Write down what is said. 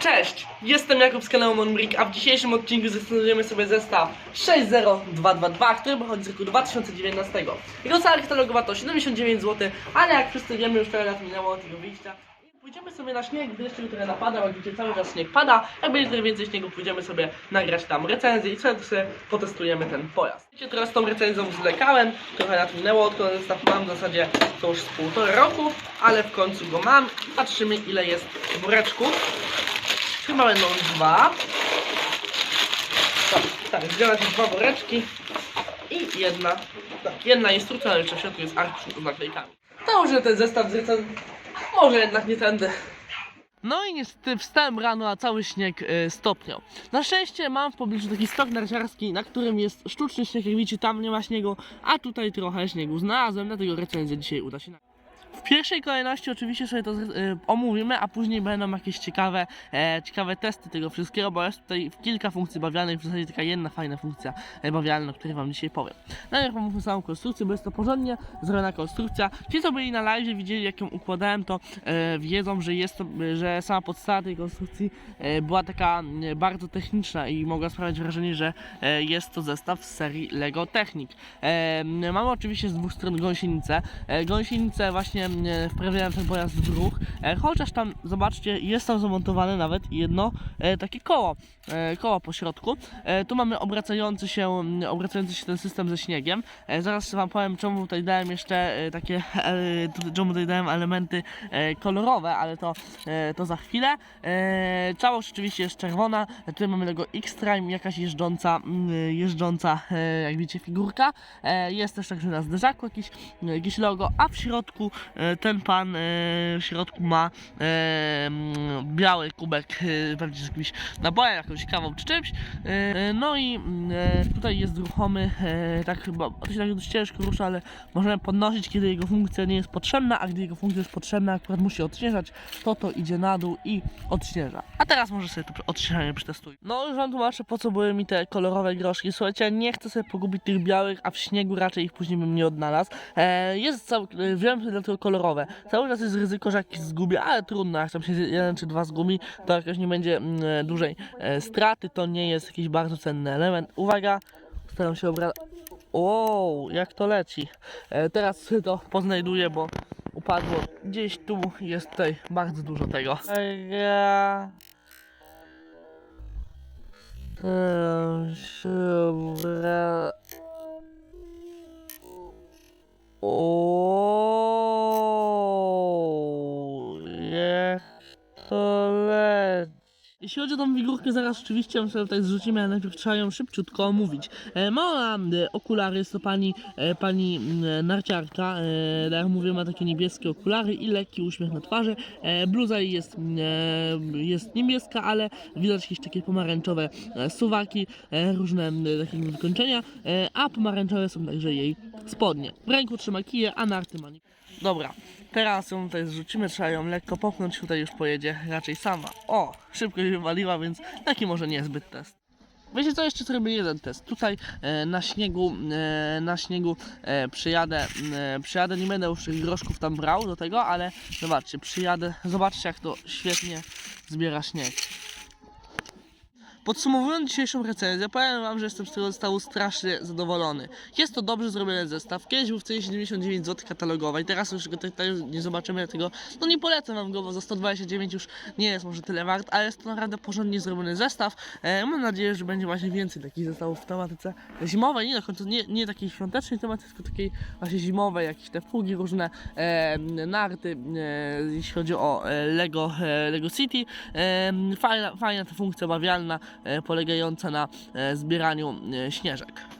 Cześć, jestem Jakub z kanału Monbrick, a w dzisiejszym odcinku zastosujemy sobie zestaw 60222, który pochodzi z roku 2019. Jego cena katalogowa to 79 zł, ale jak wszyscy wiemy, już trochę lat minęło od tego wyjścia. Pójdziemy sobie na śnieg, gdy jeszcze jutro napada, jak widzicie cały czas śnieg pada. Jak będzie trochę więcej śniegu, pójdziemy sobie nagrać tam recenzję i sobie, sobie potestujemy ten pojazd. Wiecie, teraz tą recenzją zwlekałem, trochę lat minęło, odkąd zestaw mam, w zasadzie to już z półtora roku, ale w końcu go mam patrzymy ile jest w Chyba będą dwa. Tak, tak, zbiorę te dwa woreczki i jedna, tak, jedna instrukcja, ale jeszcze w środku jest arkusz z naklejkami. To może ten zestaw z. Może jednak nie tędy. No i niestety wstałem rano, a cały śnieg y, stopniał. Na szczęście mam w pobliżu taki stok narciarski, na którym jest sztuczny śnieg, jak widzicie tam nie ma śniegu, a tutaj trochę śniegu znalazłem, dlatego recenzję dzisiaj uda się nagrać. W pierwszej kolejności oczywiście sobie to y, omówimy, a później będą jakieś ciekawe, e, ciekawe testy tego wszystkiego, bo jest tutaj kilka funkcji bawialnych, w zasadzie taka jedna fajna funkcja e, bawialna, o której Wam dzisiaj powiem. Najpierw omówmy samą konstrukcję, bo jest to porządnie zrobiona konstrukcja. Ci, co byli na live, widzieli jak ją układałem, to e, wiedzą, że jest to, że sama podstawa tej konstrukcji e, była taka e, bardzo techniczna i mogła sprawiać wrażenie, że e, jest to zestaw z serii Lego Technic. E, mamy oczywiście z dwóch stron gąsienicę. E, gąsienicę właśnie e, wprawiałem ten pojazd w ruch, e, chociaż tam, zobaczcie, jest tam zamontowane nawet jedno e, takie koło, e, koło po środku. Tu mamy obracający się, m, obracający się ten system ze śniegiem. Zaraz wam powiem, czemu tutaj dałem jeszcze takie, czemu tutaj dałem elementy kolorowe, ale to, to za chwilę. Całość oczywiście jest czerwona, tutaj mamy logo X-Trime, jakaś jeżdżąca, mm, jeżdżąca, jak widzicie, figurka. Jest też także na zderzaku jakieś, jakieś logo, a w środku ten pan e, w środku ma e, biały kubek, e, pewnie z jakimś nabojem, jakąś kawą czy czymś. E, no i e, tutaj jest ruchomy, e, tak chyba, to się tak dość ciężko rusza, ale możemy podnosić, kiedy jego funkcja nie jest potrzebna, a gdy jego funkcja jest potrzebna, akurat musi odśnieżać, to to idzie na dół i odśnieża. A teraz może sobie to odśnieżanie przetestuj. No już wam tłumaczę, po co były mi te kolorowe groszki. Słuchajcie, nie chcę sobie pogubić tych białych, a w śniegu raczej ich później bym nie odnalazł. E, jest cały, e, wiem, że dlatego kolorowe. Cały czas jest ryzyko, że jakiś zgubię, ale trudno, jak tam się jeden czy dwa zgubi, to jakoś nie będzie mm, e, dłużej e, straty, to nie jest jakiś bardzo cenny element. Uwaga, staram się obra... Wow, jak to leci. E, teraz to poznajduję, bo upadło gdzieś tu, jest tutaj bardzo dużo tego. Ja... Staram av Jeśli chodzi o tą figurkę, zaraz oczywiście ją sobie tutaj zrzucimy, ale najpierw trzeba ją szybciutko omówić. E, ma okulary, jest to pani, e, pani narciarka, e, tak jak mówię, ma takie niebieskie okulary i lekki uśmiech na twarzy. E, bluza jest, jest niebieska, ale widać jakieś takie pomarańczowe suwaki, różne takie wykończenia, a pomarańczowe są także jej spodnie. W ręku trzyma kije, a narty ma nie- Dobra, teraz ją tutaj zrzucimy, trzeba ją lekko popchnąć, tutaj już pojedzie raczej sama. O, szybko się wywaliła, więc taki może niezbyt test. Wiecie co, jeszcze zrobię jeden test. Tutaj e, na śniegu, e, na śniegu e, przyjadę, e, przyjadę, nie będę już tych groszków tam brał do tego, ale zobaczcie, przyjadę, zobaczcie jak to świetnie zbiera śnieg. Podsumowując dzisiejszą recenzję, powiem Wam, że jestem z tego zestawu strasznie zadowolony. Jest to dobrze zrobiony zestaw. Kiedyś był w cenie 79 zł katalogowej, teraz już go tak, tak nie zobaczymy, dlatego no nie polecam Wam go, bo za 129 już nie jest może tyle wart, ale jest to naprawdę porządnie zrobiony zestaw. E, mam nadzieję, że będzie właśnie więcej takich zestawów w tematyce zimowej, nie na końcu nie, nie takiej świątecznej tematyce, tylko takiej właśnie zimowej, jakieś te fugi różne, e, narty, e, jeśli chodzi o e, Lego, e, Lego City. E, fajna, fajna ta funkcja bawialna, polegająca na e, zbieraniu e, śnieżek.